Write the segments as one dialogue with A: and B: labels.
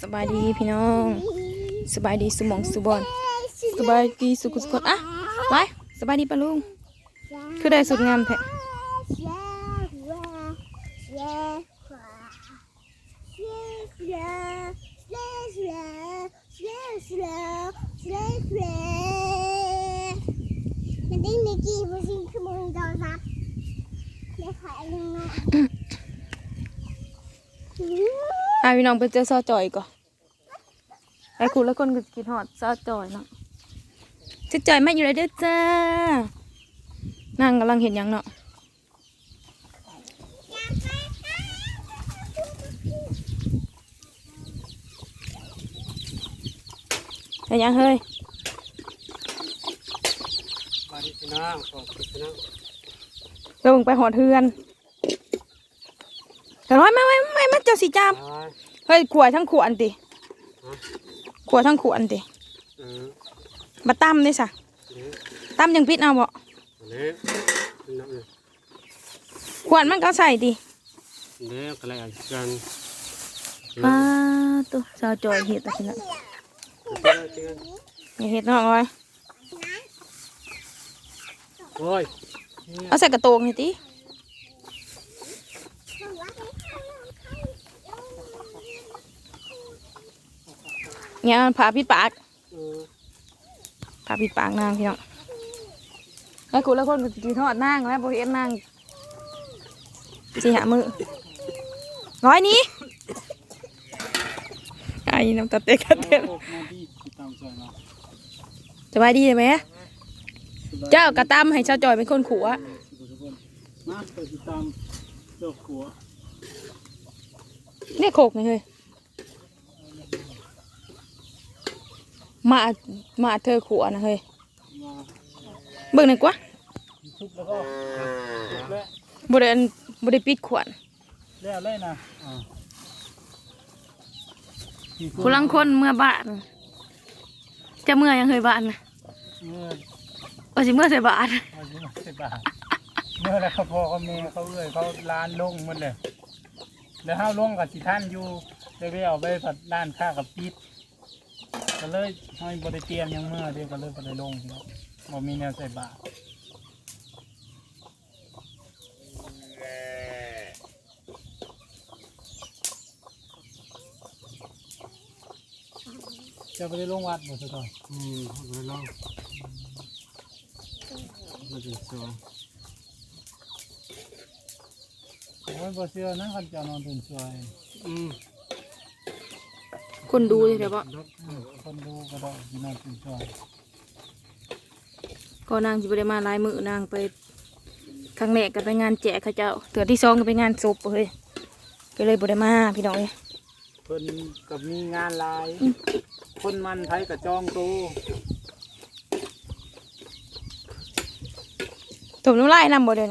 A: สบายดีพี่น้องสบายดีสมองสุบอนสบายดีสุขุสุขคนอะไปสบายดีปะลุงคือได้สุดงามแท้
B: มันได้มีกี่เปอร์เซ็นต์คือมึงโทรศัพท์ไม่ขายลุงนะ
A: พาพี่น้องไปเจอซอจอยก่อนไอ้คุณแล้วคนก็กินหอดซอจอยเนาะซอจอยมาอยู่เลยเด้อจ้านั่งกำลังเห็นหยังเนาะเห็นหยังเฮ้ย
C: บาริชนะขอบคุณนะ
A: ลงไปหอดเทือน แต่ร้อยมาไว้ไม่มาเจ้าสีจาม
C: ตาย
A: เฮ้ยขวดทั้งขวดอันติขวดทั้งขวดอันติ
C: เออ
A: มาตั้มได้สะ
C: เละ
A: ตั้มยังพิษเอาบ่
C: เละนั่น
A: ขวดมันก็ใส่ดิ
C: เละกระไรกัน
A: ป้าตัวสาวจอยเห็ดอะไรนะ
C: เจ้าเจ้า
A: อย่าเห็ดเนาะอ้อย
C: โอ้ย
A: เอาใส่กระโตงนี่ติ เนี่ยผ่าพิษปาก
C: เออ
A: ผ่าพิษปากนางพี่น้องไอ้กูแล้วคนก็กินทอดนางแล้วพอเห็นนางสิหามือร้อยนี้ไอ้น้ำตาเตะกันเต็ม
C: มาดีตามใจมา
A: สบายดีไหมเจ้ากระตำให้ชาวจอยเป็นคนขัว
C: มาไปติดตามเจ้าขัว
A: เนี่ยโขกนี่เฮ้ย มามาเธอขัวนะเฮ้ย
C: มา
A: เบิ่งหน่อยกว่า
C: ทุบแล้วก็และ
A: บริเวณบริปิดขวด
C: แล้วเลยนะอ่า
A: ผู้ลังคนเมื่อบ้าน จะเมื่อยังเคยบ้านนะ
C: เมื่อ
A: ว่าสิเมื่อใส่บาท
C: อายุสิบบาทเมื่อแล้วเขาพ่อเขาแม่เขาเอ้ยเขาร้านลงหมดเลยแล้วห้าลงกับสิท่านอยู่เลยไปเอาไปผัดร้านข้ากับปิด ก็เลยให้บริเตรียมหยังเมื่อเดียวก็เลยบริลงเนาะบ่มีแนวใส่บาตรจะไปลงวัดบ่สักหน่อยอืมบริลงบ่ถึงสวยโอ้ยบ่เชื่อนะคันเจะนอนตื่นสวยอืม
A: คนดูเลยเดี๋ยวบ่
C: คนดูก็ได้ที่นอนตื่นสวย
A: ก็นางสิบได้มาหลายมือนางไปครั้งแรกก็ไปงานแจกเขาเจ้าเถือที่สองก็ไปงานศพเฮ้ยก็เลยบ่ได้มาพี่น้องเอ้ย
C: เพิ่นกับมีงานหลาย คนมันไทยกับจองตู
A: ถมน้ำลายนำบ่เดิน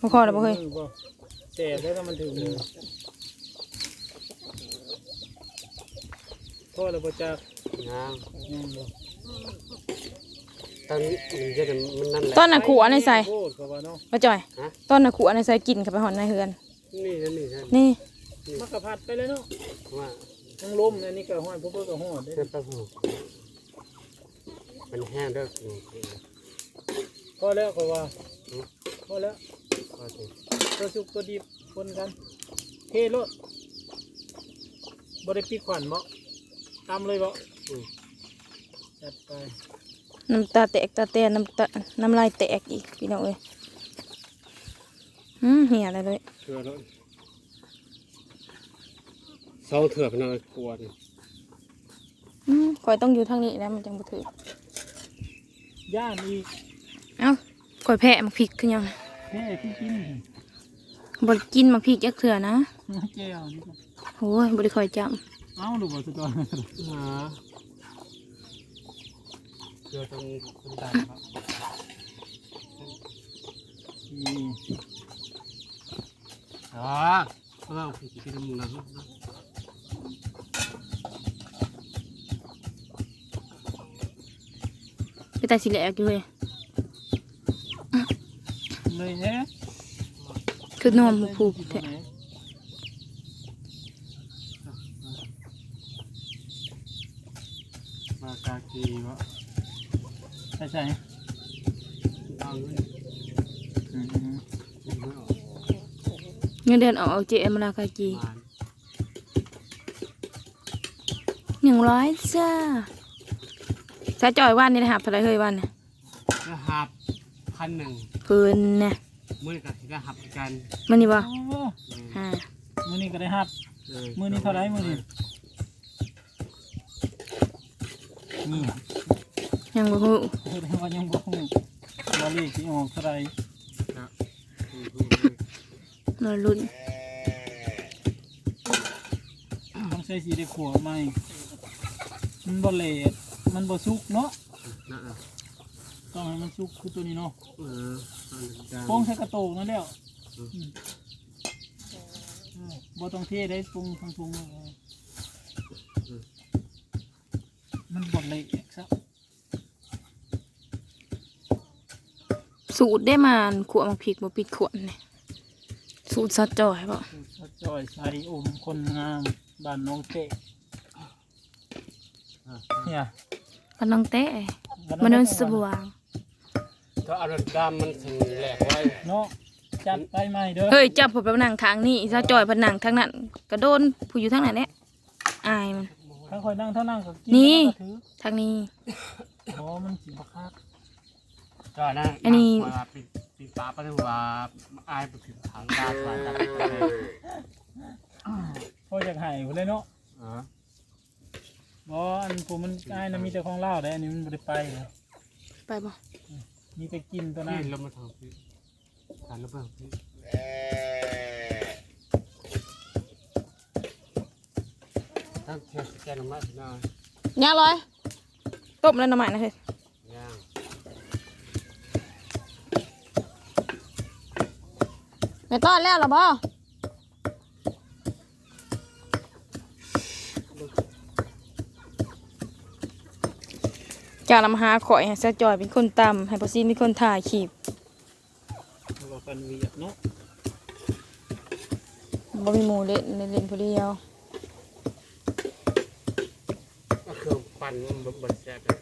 A: บ่พอแล้วบ่เฮ้ย
C: บ่แต่แล้วก็มันถึงมือ พ่อเราบ่จัก
D: งาม
C: ยังบ่
D: ตอนนี้มันจะมันนั่นแหละ
A: ต้นน่ะขู่อันไหนใส่
C: โคตรก็ว่าเนาะ
A: มาจ่อย
D: ฮะ
A: ต้นน่ะขู่อันไหนใส่กินเข้าไปหอนในเฮือน
D: นี่นั่นนี่นั่น
A: นี่
C: มันก็พัดไปเลยเนาะ
D: ว่า
C: ทั้งลมอันนี้ก็ห้อยพวกเพิ่นก็ห้อยเด้
D: เพื่อประหูมันแห้งเด้ออืม
C: พอแล้วก็ว่าพอแล้ว
D: พอสิ
C: ตัวสุกตัวดิบคนกันเทรถบ่ได้ปิดขวัญบ่ ตามเลยบ่
D: อืม
C: จัดไป
A: น้ำตาแตกตาแตนน้ำตาน้ำลายแตกอีกพี่น้องเอ้ยอืมเหี่ยอะไรเลย
D: เถื่อแล้วเศร้าเถื่อพนอยกวน
A: อืมข่อยต้องอยู่ทางนี้แล้วมันจังบ่ถือย่า
C: นอีก
A: เอ้าข่อยแพ้มักพริกคือหยัง
C: แม่ที่กิน
A: บ่ได้กินมักพริกจักเถื่อนะ
C: แก้วนี่ก็
A: โอ้ยบ่ได้ค่อยจำ
C: เอ้าดูบ่สุดยอด
D: หาเถื่อต้องคุณตาครับ
C: อ๋
D: อเพราะว่าพี่กินน้ำมันนะ
A: ไปแต่สิแหลกอยู่เลย
C: เลยแฮะ
A: คือนอนผูกแท้
C: ไหนมากากีวะใช่ใช่
D: เอาเงิน
C: อืม
D: ไม่ออก
A: เงินเดือนออกเอาเจมราคาจี
D: หวาน
A: หนึ่งร้อยจ้าซาจอยวันนี่นะครับเท่าไหรเฮ้ยวันน่ะ
D: แล้วหับพันหนึ่ง
A: เพิ่นน่ะ
D: มือกับที่ได้หับกัน
A: มันนี่บ่
C: โอ้
A: อ่า
C: มือนี้ก็ได้ฮับ
D: เออ
C: มือนี้เท่าไหรมือนี้ นี่
A: ยังบ่ฮู้
C: พูดให้ว่ายังบ่ฮู้ว่าเลขที่ออกเท่าไหร
D: ครับอืม
A: รอลุ้น
C: ต้องใช้สีได้ขัวไหมมันบ่เละมันบ่สุกเนาะ
D: นั่นน่ะ
C: ต้องให้มันสุกคือตัวนี้เนาะ
D: เออเอาเลยจ้ะ
C: โป้งใส่กระโตกนั่นแล้ว
D: อืม
C: อืมเออบ่ต้องเทได้ปรุงทั้งปรุงเลย มันบ่เละครับ
A: สูตรได้มาขวดมักพริกบ่ปิดขวดนี่สูตรซาจอยบ่
C: สะจอยใส่อมคนงามบ้านน้องเตะ
D: อะ
C: เนี่ย
A: กันน้องเต้มันนนสว่าง
D: ก็เอารถดำมันถึงแหลกไว้
C: เนาะจัดไปใหม่เด้อ
A: เฮ้ยจับผมไปนั่งทางนี้ซาจอยเพนนังทางนั้นกระโดนผู้อยู่ทางนั้นแหละอายมัน
C: ถ้าคอยนั่งเท่านั่งก็กิ
A: นี่
C: แล้วก็ถือ
A: ทางนี้
C: อ๋อมันสิบ่คัก
D: ก็นะ
A: อันนี้
D: ว่าปิดปิดปากไปเลยว่าอายไปถึงทางด้านว่าจะไปเลย
C: พออยากให้พุ่นเลยเนาะ
D: เออ
C: บ่อันผมมันอ้ายน่ะมีแต่ของลาวได้อันนี้มันบ่ได้ไปเลย
A: ไปบ่
C: มีแต่กินตัวนั้
D: นี่
C: น
D: ลงมาทางพี่ทางระเบิดพี่ ตั้งเทียนแกนออกมาสิหน่อย
A: ย่างร้อยต้มแล้วน้ำมันนะเฮ้ย
D: ย่าง
A: ไม่ต้อนแล้วเหรอบ่จากนำหาข่อยให้ซาจอยเป็นคนตำให้พอซีเป็นคนถ่ายคลิป
C: แล้วก็กันเวียดเนาะ
A: บ่มีหมูเล่นเล่นเล่นผู้เดียว
D: ก็คือ ปั่นมันบดแซ่บเลย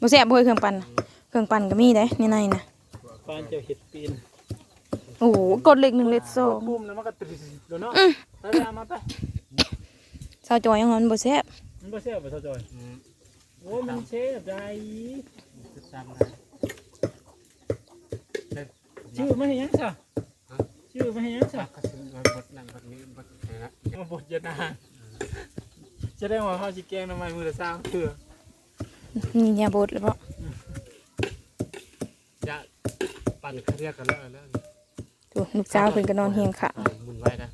A: บ่แซ่บบ่เฮ้ยเครื่องปั่นน่ะเครื่องปั่นก็มีเด้ในในน่ะ
C: ปานเจ้าเห็ดปีน
A: โอ้โหกดเลขหนึ่งเลขสอง
C: ปุ้มแล้วมันก็ตึ๊ดเดี๋ยวเนาะไปไปเอามาไป
A: ซาจอยยังงั้นบ่แซ่บ
C: มันบ่แซ่บบ่เท่าจอย
D: อืม
C: โอ้ยมันแซ่บได้
D: จะจำได้เด็ด
C: ชื่อมาให้หยังซะชื่อมาให้หยังซะ
D: ก็ถึงบดนั่นบดนี้บดนี่นะ
C: มาบดยานา จะได้ว่าเขาสิแกงทำไมมือละสามเถื่อ
A: นี่ยาบดเลยเพราะ
D: จะปั่นเขาเรียกกันแล้วแล้ว
A: ตัวลูกสาวเพิ่นก็นอนเฮียงขา
D: หมุนไว้นะ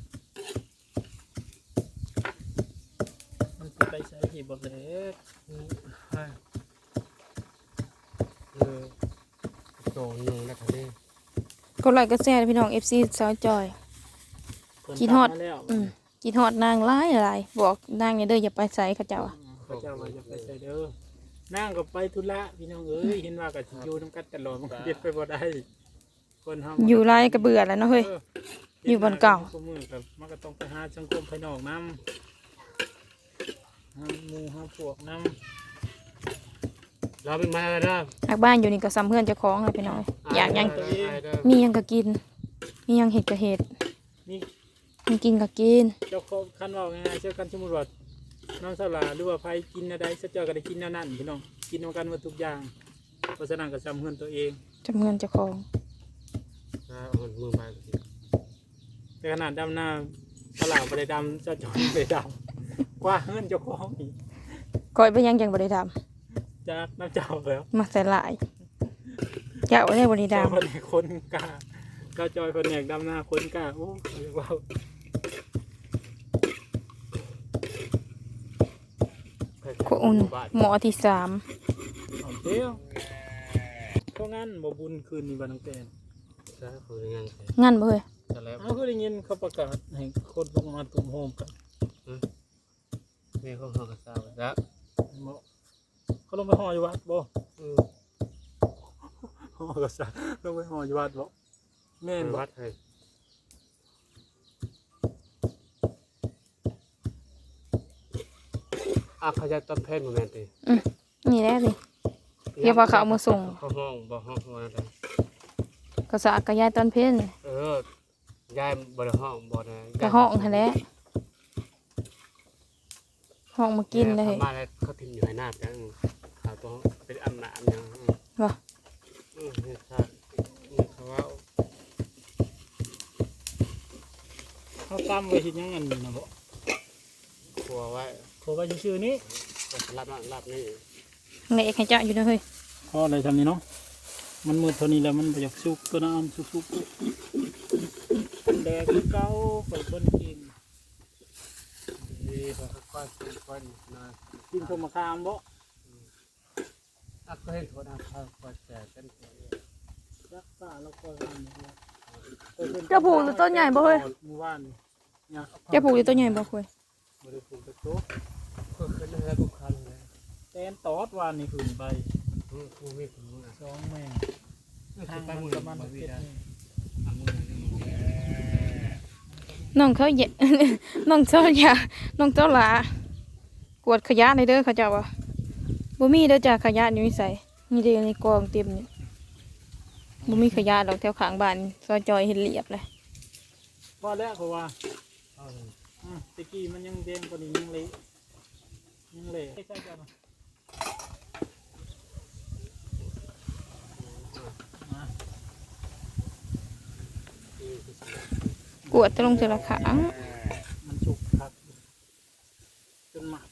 C: มันสิไปใส่หีบบดเล็ก
D: เออโตหนึ่งแล้วครับนี่
A: กดไลค์ก็แชร์พี่น้อง FC สาวจอย
C: เพิ่น
A: กินฮอด
C: ตัมาแล้ว
A: อืม กินฮอดนางหลายหลายบอกนางอย่าเด้ออย่าไปใส่เขาเจ้าอะ
C: เขาเจ้าว่าจะไปใส่เด้อนั่งก็ไปธุระพี่น้องเอ้ยเห็นว่าก็สิอยู่นํกันตลอดมันก็เด็ดไปบ่ได้ คนเฮา
A: อยู่ไรก็เบื่อแล้วเนาะเฮ้ย อยู่บนเก่า
C: ฮ็ดมก็มันก็ต้องไปหาสังคมภายนอกนํหาหมู่หาพวกนํ
D: เราเป็นมาแล้วนะ
A: หากบ้านอยู่นี่ก็ซ้ำเพื่อนเจ้าของเลยพี่น้องอยากหยังมีหยังก็กิน มีหยังเห็ดก็เห็ด
C: นี่
A: มีกินก็กิน
C: เจ้าของคันว่าง่ายๆเจ้ากันสมมุติว่าน้องสลาหรือว่าไผกินอะไรเจ้าก็ได้กินแนวนั้นพี่น้องกินนำกันหมดทุกอย่างเพราะฉะนั้นก็จำเงินตัวเอง
A: จำเงินเจ้าของ
D: เอามือมา
C: แต่ขนาดดำหน้าสลาบ่ได้ดำเจ้าจอยบ่ได้ดำกว่าเงินเจ้าของอีก
A: คอยไปยังยังบริด
C: จากน้ำเจ้าแล้วำ
A: มาใส่หลาย อยากไว้ได้บริด
C: เจ้าคนไหนคนกล้าเจ้าจอยคนแหนกดำหน้าคนกล้าโอ้ยว้าวำ
A: คนหมอที่สาม
C: เอาเดียวเพราะงั้นบ่บุญคืนนี้บันตั้งแต่
D: ใช่คือยังไง
A: งั้นบ่เฮ้ย
C: เอาคือได้ยินเขาประกาศให้คนลงมาตุ่มโฮมกัน
D: แม่เขาเขาก็ทราบแล้ว
C: บ่เขาลงไปห่ออยู่วัดบ่ห่อก็ซะลงไปห่ออยู่วัดบ่แม่นบ่
D: วัดให้ อะเขาจะต้นเพชรโมเมนต์
A: อินี่แหละดิเดี๋ยวพาเขาเอามาส่ง
D: เขาห้องบ่ห้องว่ากัน
A: ก็สะอาดกระยายตอนเพ็ญ
D: เออยายบ่ได้ห้องบ่นะ
A: กระห้องหั่นแหละห้องมากินเลย
D: ขามาแล้วเขาทิ้งอยู่ให้หน้าจังเขาต้องเป็นอำนาจยัง
A: ว่ะ
D: อืมนี่ครับนี่เขาว่า
C: เขาตั้มไว้เฮ็ดหยังอันนี้นะบ่
D: ครัวไว้
C: เขาไว้ชื่อๆนี้
D: ก็รับนั่นรับนี่
A: ในเอกให้จ้าอยู่นะเฮ้ย
C: พออะไรทำนี่เนาะมันมืดเท่านี้แล้วมันบ่อยากสุกตัวน้ำสุกๆแดกคือเก่าไปเบิ่นกิน
D: ดีเขาค่อยๆค่อยๆนะ
C: กินข้าวมะขามบ่
D: อะก็เห็นโทษนะเขาก็แจกกัน
C: รักษาแล้วก็
A: เจ้าผูกอยู่ต้นใหญ่บ่เฮ้ย
C: เมื่อวานนี่เนี่ย
A: เจ้าผูกอยู่ต้นใหญ่บ่คุย
C: บ่ได้ผูกตะโต๊ะ
D: ก็ขึ้นแล้วทุกคันเลย
C: แตนตอดวานนี่ขึ้นไป
D: อืมกูไม่รู้นะ
C: สองแม่
D: ทา
C: ทางง
D: ไป
C: มัน
D: มือ
C: ประมาณ
D: มา
C: เจ็
D: วิ
C: ด
D: ดา
C: นี่
D: อะมือมือ
A: น้องเขาเยน้องเจ้าอย่าน้องเจ้าหลากวดขยะในเด้อเขาเจ้าว่าบ่มีเด้อจ้าขยะอยู่นี่ใส่นี่เด้ในกองเต็มนี่บ่มีขยะดอกแถวข้างบ้านซอยจอยเห็นเรียบเลย
C: พอแล้วเพราะว่า
D: เอาเลย
C: อืมตะกี้มันยังแดงกว่านี้ยังเละยังเละใช่ๆจ้ะมา
A: กวดจะลงเทือละขาง
C: มันสุกครับจนหมัก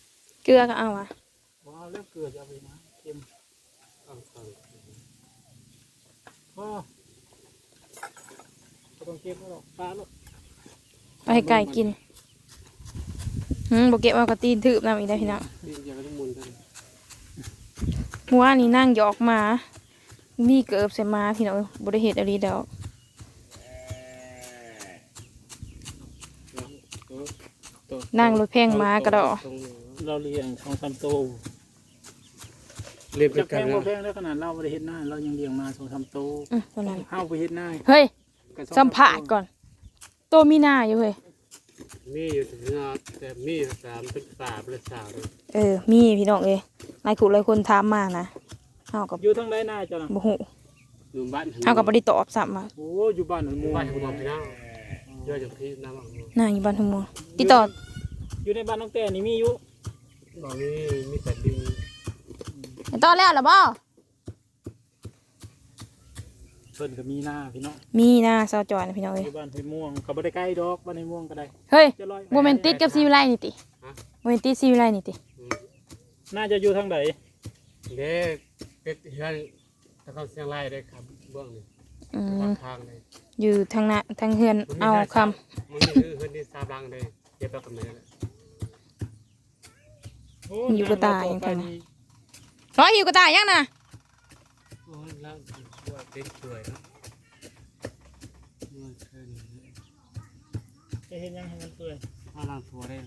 A: เกลือก็เอาอะ
C: ว้าวเลือกเกลือจะเอาไปนะเค็ม
D: เอาเอา
C: พ่อก็ต้องเก็บไว้หรอกปลาลูก
A: ไปให้ไก่กิน หืมบ่เก็บเอากระตีนถืบนำอีกได้อพี่น้อง
D: ดีอย่างก็ต้องมุนกัน
A: เมื่อวานนี้นั่งหยอกหมา มีเกิบใส่หมาพี่น้องบ่ได้เฮ็ดอะไรดอกนั่งรถแพงหมากระดอ
D: ตรงนี้
C: เราเลี้ยงสองสามตัว
D: เรียบ
C: จะแพ
D: กัน
C: ง
D: นะ
C: บ่แพงได้ขนาดเราไม่ได้เห็นหน้า เรายังเลี้ยงมาสองสามตัว
A: อื้อตัวนั้น
C: เฮาไปเห็นหน้า
A: เฮ้ย
C: ก็อง
A: สัมผัสก่อนตัวมีหน้าอยู่เฮ้ย
D: มีอยู่ถึงนะแต่มีสามเป็นสามเป็นสามเลย
A: เออ มีพี่น้องเอ้ยหลายคู่หลายคนถามมานะเฮากับ
C: อยู่ทางใดหน้าจ้ะน่ะ
A: บ่ฮู้
D: อยู่บ้าน
A: เฮากับบ่ได้ตอบซ้ำว่า
C: โอ้อยู่บ้านหนอง
D: ห
C: มู
D: มู่บ้านของเราพี่น้องเยอะอย่างพี่น้ำอะ
A: หน้าอยู่บ้านทุ่งมัวติดต่อ
C: อยู่ในบ้านน้องแต่นี่มีอยู่
D: บอกมีมีแต่ดิน
A: ติดต่อแล้วล่ะบ่
C: เพิ่นก็มีหน้าพี่น้อง
A: มีหน้าสาวจอยนะพี่น้อง
C: อ
A: เอ้ย
C: ยู่บ้านห้วยม่วงก็บ่ได้ใกล้ดอกบ้านห้วยม่วงก็ได้
A: เฮ้ย
C: จะร้อย
A: บ่แม่นติดกับซีวิไลนี่ติบ่แม่นติดซีวิไลนี่ติ
C: น่าจะอยู่ทางใด
D: เด็กเป็ดเฮือนตะเขาเสียงไล่ได้ครับเบื้องนี่
A: อื
D: ปามกทางเลย
A: อยู่ทางหน้าทางเฮือนเอาคำ
D: มันนี่คือเฮือนที่สามลังเลยเก็บแล้วกับเนื้อเลย
C: โอ้
A: อยู่กับตาอย่าง
C: ต่
A: เพิ่
C: อนไป
A: น่ะ
C: นี่
A: ร้อยหิวกระต่ายยังน่ะ
D: โอ้ยแล้วตัว เป็นสวยเนาะมันเคยนี่
C: จะเห็นยังให้มันเปื่อย
D: ถ้าล้างตัวได้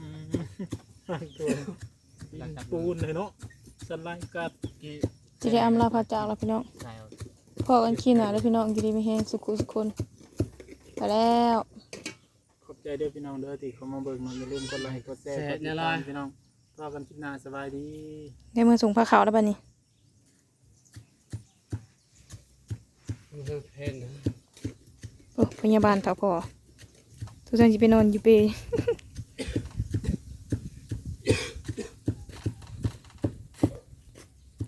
C: อืมล้างตัวปูนเลยเนาะสไลด์กัด
D: กี่
A: สิได้อำลาพระจากแล้วพี่น้อง
D: ใส่เอา
A: พอกันขี้หน้าแล้วพี่น้องอยู่ดีไม่แห้งสุขุสุขคนไปแล้ว
C: ขอบใจเด้อพี่น้องเด้อที่เขามาเบิ่งมันอย่าลืมกดไลค์กดแชร์กดติดตามพี่น้องพอกันคลิปหน้าสบายดี
A: ได้มือส่งผ้าขาวแล้วบัดนี้
D: มันเป็นเพนนะ
A: โอ้พยาบาลเถาพอทุกท่านจะไปนอนอยู่เป